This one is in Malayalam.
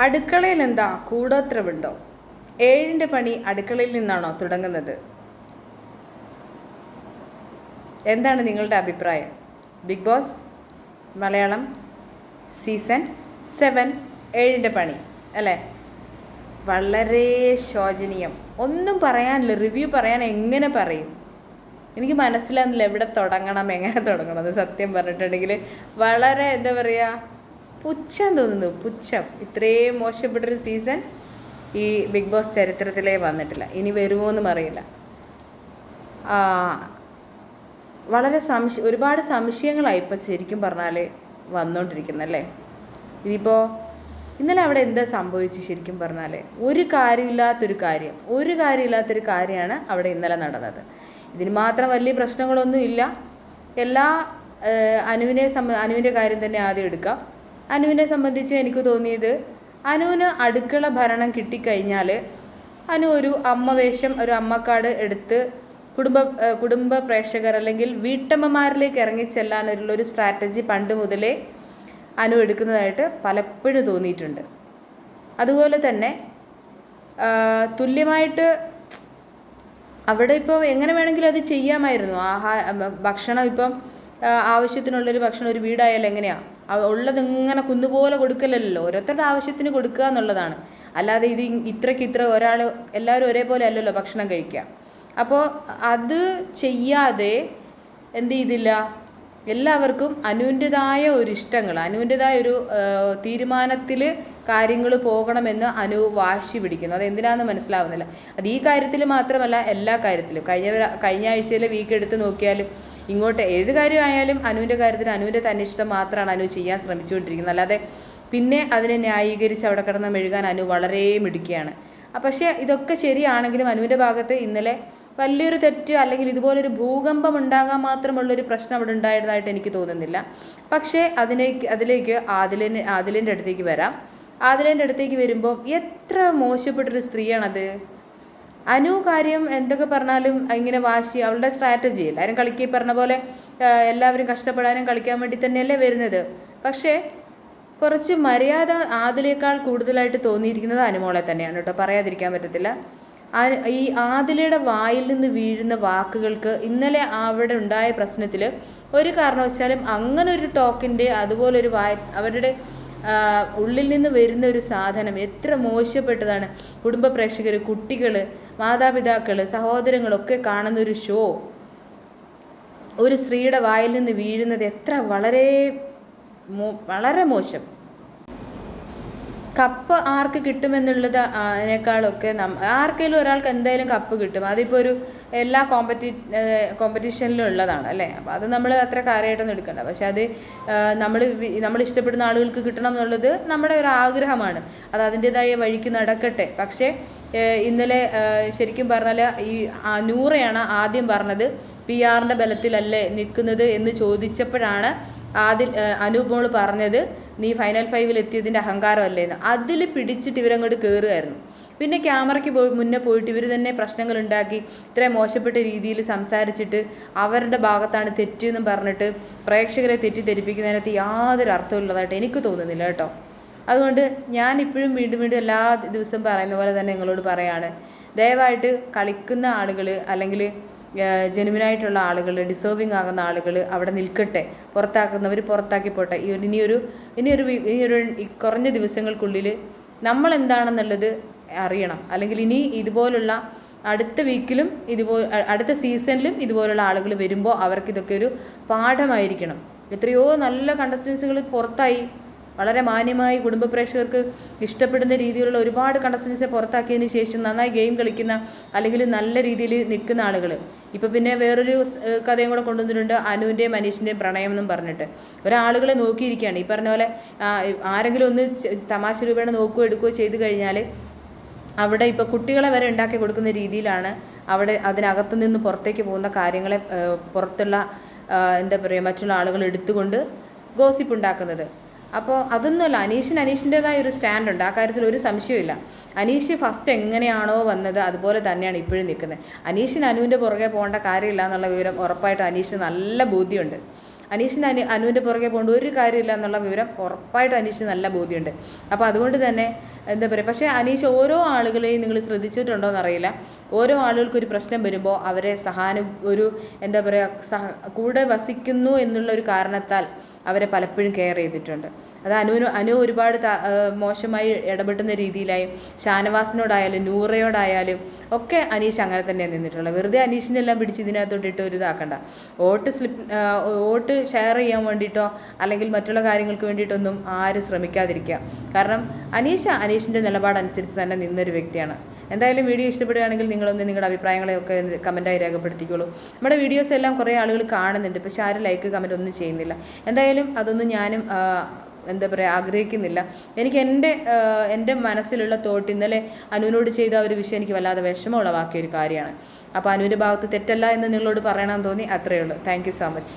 അടുക്കളയിൽ എന്താ കൂടോത്രമുണ്ടോ? ഏഴിന്റെ പണി അടുക്കളയിൽ നിന്നാണോ തുടങ്ങുന്നത്? എന്താണ് നിങ്ങളുടെ അഭിപ്രായം? Big boss Malayalam season seven ഏഴിന്റെ പണി അല്ലേ? വളരെ ശോചനീയം. ഒന്നും പറയാനില്ല റിവ്യൂ പറയാൻ എങ്ങനെ പറയും? എനിക്ക് മനസ്സിലാകുന്നില്ല എവിടെ തുടങ്ങണം എങ്ങനെ തുടങ്ങണം എന്ന് സത്യം പറഞ്ഞിട്ടുണ്ടെങ്കിൽ വളരെ എന്താ പറയുക പുച്ഛം തോന്നുന്നു പുച്ഛം. ഇത്രയും മോശപ്പെട്ടൊരു സീസൺ ഈ ബിഗ് ബോസ് ചരിത്രത്തിലേ വന്നിട്ടില്ല. ഇനി വരുമോ എന്നും അറിയില്ല. വളരെ സംശയ ഒരുപാട് സംശയങ്ങളായി ഇപ്പം ശരിക്കും പറഞ്ഞാൽ വന്നുകൊണ്ടിരിക്കുന്നല്ലേ ഇതിപ്പോൾ ഇന്നലെ അവിടെ എന്താ സംഭവിച്ചു ശരിക്കും പറഞ്ഞാൽ ഒരു കാര്യമില്ലാത്തൊരു കാര്യം ഒരു കാര്യമില്ലാത്തൊരു കാര്യമാണ് അവിടെ ഇന്നലെ നടന്നത്. ഇതിന് മാത്രം വലിയ പ്രശ്നങ്ങളൊന്നും ഇല്ല എല്ലാ അനുവിനെ സംബ അനുവിന്റെ കാര്യം തന്നെ ആദ്യം എടുക്കാം. അനുവിനെ സംബന്ധിച്ച് എനിക്ക് തോന്നിയത് അനുവിന് അടുക്കള ഭരണം കിട്ടിക്കഴിഞ്ഞാൽ അനു ഒരു അമ്മ വേഷം ഒരു അമ്മക്കാട് എടുത്ത് കുടുംബ കുടുംബ പ്രേക്ഷകർ അല്ലെങ്കിൽ വീട്ടമ്മമാരിലേക്ക് ഇറങ്ങിച്ചെല്ലാനുള്ള ഒരു സ്ട്രാറ്റജി പണ്ട് മുതലേ അനു എടുക്കുന്നതായിട്ട് പലപ്പോഴും തോന്നിയിട്ടുണ്ട്. അതുപോലെ തന്നെ തുല്യമായിട്ട് അവിടെ ഇപ്പോൾ എങ്ങനെ വേണമെങ്കിലും അത് ചെയ്യാമായിരുന്നു. ആഹാ ഭക്ഷണം ഇപ്പം ആവശ്യത്തിനുള്ളൊരു ഭക്ഷണം ഒരു വീടായാലും എങ്ങനെയാണ് ഉള്ളത് ഇങ്ങനെ കുന്നുപോലെ കൊടുക്കലല്ലോ. ഓരോരുത്തരുടെ ആവശ്യത്തിന് കൊടുക്കുക എന്നുള്ളതാണ്. അല്ലാതെ ഇത് ഇത്രയ്ക്ക് ഇത്ര ഒരാൾ എല്ലാവരും ഒരേപോലെ അല്ലല്ലോ ഭക്ഷണം കഴിക്കുക. അപ്പോൾ അത് ചെയ്യാതെ എന്ത് ചെയ്തില്ല? എല്ലാവർക്കും അനുവിന്റെതായ ഒരു ഇഷ്ടങ്ങൾ അനുവിന്റെതായ ഒരു തീരുമാനത്തിൽ കാര്യങ്ങൾ പോകണമെന്ന് അനു വാശി പിടിക്കുന്നു. അത് എന്തിനാണെന്ന് മനസ്സിലാവുന്നില്ല. അത് ഈ കാര്യത്തിൽ മാത്രമല്ല എല്ലാ കാര്യത്തിലും. കഴിഞ്ഞ കഴിഞ്ഞ ആഴ്ചയിലെ വീക്ക് എടുത്ത് നോക്കിയാലും ഇങ്ങോട്ട് ഏത് കാര്യമായാലും അനുവിന്റെ കാര്യത്തിൽ അനുവിന്റെ തന്നെ ഇഷ്ടം മാത്രമാണ് അനു ചെയ്യാൻ ശ്രമിച്ചുകൊണ്ടിരിക്കുന്നത്. അല്ലാതെ പിന്നെ അതിനെ ന്യായീകരിച്ച് അവിടെ കിടന്ന് മെഴുകാൻ അനു വളരെ മിടുക്കിയാണ്. പക്ഷേ ഇതൊക്കെ ശരിയാണെങ്കിലും അനുവിന്റെ ഭാഗത്ത് ഇന്നലെ വലിയൊരു തെറ്റ് അല്ലെങ്കിൽ ഇതുപോലൊരു ഭൂകമ്പം ഉണ്ടാകാൻ മാത്രമുള്ളൊരു പ്രശ്നം അവിടെ ഉണ്ടായതായിട്ട് എനിക്ക് തോന്നുന്നില്ല. പക്ഷേ അതിലേക്ക് അതിലേക്ക് ആദിലിന് ആദിലിന്റെ അടുത്തേക്ക് വരാം. ആദിലിന്റെ അടുത്തേക്ക് വരുമ്പോൾ എത്ര മോശപ്പെട്ടൊരു സ്ത്രീയാണത്. അനു കാര്യം എന്തൊക്കെ പറഞ്ഞാലും ഇങ്ങനെ വാശി അവളുടെ സ്ട്രാറ്റജി എല്ലാവരും കളിക്കുക പറഞ്ഞ പോലെ എല്ലാവരും കഷ്ടപ്പെടാനും കളിക്കാൻ വേണ്ടി തന്നെയല്ലേ വരുന്നത്. പക്ഷേ കുറച്ച് മര്യാദ ആദിലേക്കാൾ കൂടുതലായിട്ട് തോന്നിയിരിക്കുന്നത് അനുമോളെ തന്നെയാണ് കേട്ടോ. പറയാതിരിക്കാൻ പറ്റത്തില്ല. ഈ ആദിലയുടെ വായിൽ നിന്ന് വീഴുന്ന വാക്കുകൾക്ക് ഇന്നലെ അവിടെ ഉണ്ടായ പ്രശ്നത്തിൽ ഒരു കാരണവശാലും അങ്ങനെ ഒരു ടോക്കിന്റെ അതുപോലൊരു വായ അവരുടെ ഉള്ളിൽ നിന്ന് വരുന്ന ഒരു സാധനം എത്ര മോശപ്പെട്ടതാണ്. കുടുംബ പ്രേക്ഷകർ കുട്ടികൾ മാതാപിതാക്കൾ സഹോദരങ്ങളൊക്കെ കാണുന്ന ഒരു ഷോ ഒരു സ്ത്രീയുടെ വായിൽ നിന്ന് വീഴുന്നത് എത്ര വളരെ വളരെ മോശം. കപ്പ് ആർക്ക് കിട്ടുമെന്നുള്ളത് അതിനേക്കാളൊക്കെ ആർക്കെങ്കിലും ഒരാൾക്ക് എന്തായാലും കപ്പ് കിട്ടും. അതിപ്പോൾ ഒരു എല്ലാ കോമ്പറ്റി കോമ്പറ്റീഷനിലും ഉള്ളതാണ് അല്ലേ? അപ്പോൾ അത് നമ്മൾ അത്ര കാര്യമായിട്ടൊന്നും എടുക്കണ്ട. പക്ഷെ അത് നമ്മൾ നമ്മൾ ഇഷ്ടപ്പെടുന്ന ആളുകൾക്ക് കിട്ടണം എന്നുള്ളത് നമ്മുടെ ഒരു ആഗ്രഹമാണ്. അത് അതിന്റെതായ വഴിക്ക് നടക്കട്ടെ. പക്ഷേ ഇന്നലെ ശരിക്കും പറഞ്ഞാൽ ഈ നൂറയാണ് ആദ്യം പറഞ്ഞത്. പി ആറിന്റെ ബലത്തിലല്ലേ നിൽക്കുന്നത് എന്ന് ചോദിച്ചപ്പോഴാണ് ആദ്യം അനൂപ് പറഞ്ഞത് നീ ഫൈനൽ ഫൈവിൽ എത്തിയതിന്റെ അഹങ്കാരമല്ലേന്ന്. അതിൽ പിടിച്ചിട്ട് ഇവരങ്ങോട്ട് കയറുമായിരുന്നു പിന്നെ ക്യാമറയ്ക്ക് പോയി മുന്നേ പോയിട്ട് ഇവർ തന്നെ പ്രശ്നങ്ങൾ ഉണ്ടാക്കി ഇത്രയും മോശപ്പെട്ട രീതിയിൽ സംസാരിച്ചിട്ട് അവരുടെ ഭാഗത്താണ് തെറ്റെന്നും പറഞ്ഞിട്ട് പ്രേക്ഷകരെ തെറ്റിദ്ധരിപ്പിക്കുന്നതിനകത്ത് യാതൊരു അർത്ഥമില്ലതായിട്ട് എനിക്ക് തോന്നുന്നില്ല കേട്ടോ. അതുകൊണ്ട് ഞാൻ ഇപ്പോഴും വീണ്ടും വീണ്ടും എല്ലാ ദിവസവും പറയുന്ന പോലെ തന്നെ നിങ്ങളോട് പറയാണ്. ദയവായിട്ട് കളിക്കുന്ന ആളുകൾ അല്ലെങ്കിൽ ജെനുവിനായിട്ടുള്ള ആളുകൾ ഡിസേർവിങ് ആകുന്ന ആളുകൾ അവിടെ നിൽക്കട്ടെ. പുറത്താക്കുന്നവർ പുറത്താക്കി പോട്ടെ. ഇനിയൊരു ഇനിയൊരു ഇനിയൊരു കുറഞ്ഞ ദിവസങ്ങൾക്കുള്ളിൽ നമ്മൾ എന്താണെന്നുള്ളത് അറിയണം. അല്ലെങ്കിൽ ഇനി ഇതുപോലുള്ള അടുത്ത വീക്കിലും ഇതുപോ അടുത്ത സീസണിലും ഇതുപോലുള്ള ആളുകൾ വരുമ്പോൾ അവർക്കിതൊക്കെ ഒരു പാഠമായിരിക്കണം. എത്രയോ നല്ല കണ്ടസ്റ്റൻസുകൾ പുറത്തായി. വളരെ മാന്യമായി കുടുംബ പ്രേക്ഷകർക്ക് ഇഷ്ടപ്പെടുന്ന രീതിയിലുള്ള ഒരുപാട് കണ്ടസ്റ്റൻസിനെ പുറത്താക്കിയതിന് ശേഷം നന്നായി ഗെയിം കളിക്കുന്ന അല്ലെങ്കിൽ നല്ല രീതിയിൽ നിൽക്കുന്ന ആളുകൾ ഇപ്പോൾ പിന്നെ വേറൊരു കഥയും കൂടെ കൊണ്ടുവന്നിട്ടുണ്ട് അനുവിന്റെയും മനീഷിന്റെയും പ്രണയം എന്നും പറഞ്ഞിട്ട്. ഒരാളുകളെ നോക്കിയിരിക്കുകയാണ്. ഈ പറഞ്ഞ പോലെ ആരെങ്കിലും ഒന്ന് തമാശ രൂപേണ നോക്കുകയോ എടുക്കുകയോ ചെയ്തു കഴിഞ്ഞാൽ അവിടെ ഇപ്പോൾ കുട്ടികളെ വരെ ഉണ്ടാക്കി കൊടുക്കുന്ന രീതിയിലാണ് അവിടെ അതിനകത്ത് നിന്ന് പുറത്തേക്ക് പോകുന്ന കാര്യങ്ങളെ പുറത്തുള്ള എന്താ പറയുക മറ്റുള്ള ആളുകൾ എടുത്തുകൊണ്ട് ഗോസിപ്പ് ഉണ്ടാക്കുന്നത്. അപ്പോൾ അതൊന്നുമല്ല അനീഷിന് അനീഷിന്റെതായ ഒരു സ്റ്റാൻഡ് ഉണ്ട്. ആ കാര്യത്തിൽ ഒരു സംശയമില്ല അനീഷ് ഫസ്റ്റ് എങ്ങനെയാണോ വന്നത് അതുപോലെ തന്നെയാണ് ഇപ്പോഴും നിൽക്കുന്നത്. അനീഷിന് അനുവിന്റെ പുറകെ പോകേണ്ട കാര്യമില്ല എന്നുള്ള വിവരം ഉറപ്പായിട്ട് അനീഷിന് നല്ല ബോധ്യമുണ്ട്. അനീഷിന് അനു അനുവിന്റെ പുറകെ പോകേണ്ട ഒരു കാര്യമില്ല എന്നുള്ള വിവരം ഉറപ്പായിട്ട് അനീഷിന് നല്ല ബോധ്യമുണ്ട്. അപ്പോൾ അതുകൊണ്ട് തന്നെ എന്താ പറയുക പക്ഷേ അനീഷ് ഓരോ ആളുകളെയും നിങ്ങൾ ശ്രദ്ധിച്ചിട്ടുണ്ടോ എന്നറിയില്ല. ഓരോ ആളുകൾക്ക് ഒരു പ്രശ്നം വരുമ്പോൾ അവരെ സഹാനു ഒരു എന്താ പറയുക സഹ കൂടെ വസിക്കുന്നു എന്നുള്ള ഒരു കാരണത്താൽ അവരെ പലപ്പോഴും കെയർ ചെയ്തിട്ടുണ്ട്. അത് അനുവിന് അനു ഒരുപാട് മോശമായി ഇടപെട്ടുന്ന രീതിയിലായും. ഷാനവാസിനോടായാലും നൂറയോടായാലും ഒക്കെ അനീഷ് അങ്ങനെ തന്നെ നിന്നിട്ടുള്ളത്. വെറുതെ അനീഷിനെല്ലാം പിടിച്ച് ഇതിനകത്തോട്ട് ഇട്ട് ഒരു ഇതാക്കണ്ട വോട്ട് സ്ലിപ്പ് വോട്ട് ഷെയർ ചെയ്യാൻ വേണ്ടിയിട്ടോ അല്ലെങ്കിൽ മറ്റുള്ള കാര്യങ്ങൾക്ക് വേണ്ടിയിട്ടൊന്നും ആരും ശ്രമിക്കാതിരിക്കുക. കാരണം അനീഷ അനീഷിന്റെ നിലപാടനുസരിച്ച് തന്നെ നിന്നൊരു വ്യക്തിയാണ്. എന്തായാലും വീഡിയോ ഇഷ്ടപ്പെടുകയാണെങ്കിൽ നിങ്ങളൊന്ന് നിങ്ങളുടെ അഭിപ്രായങ്ങളെയൊക്കെ കമന്റായി രേഖപ്പെടുത്തിക്കോളൂ. നമ്മുടെ വീഡിയോസ് എല്ലാം കുറേ ആളുകൾ കാണുന്നുണ്ട് പക്ഷേ ആരും ലൈക്ക് കമന്റ് ഒന്നും ചെയ്യുന്നില്ല. എന്തായാലും അതൊന്നും ഞാനും എന്താ പറയുക ആഗ്രഹിക്കുന്നില്ല. എനിക്ക് എന്റെ എന്റെ മനസ്സിലുള്ള തോട്ട് ഇന്നലെ അനുവിനോട് ചെയ്ത ഒരു വിഷയം എനിക്ക് വല്ലാതെ വിഷമം ഉളവാക്കിയ ഒരു കാര്യമാണ്. അപ്പോൾ അനുവിന്റെ ഭാഗത്ത് തെറ്റല്ല എന്ന് നിങ്ങളോട് പറയണമെന്ന് തോന്നി അത്രയേ ഉള്ളൂ. Thank so much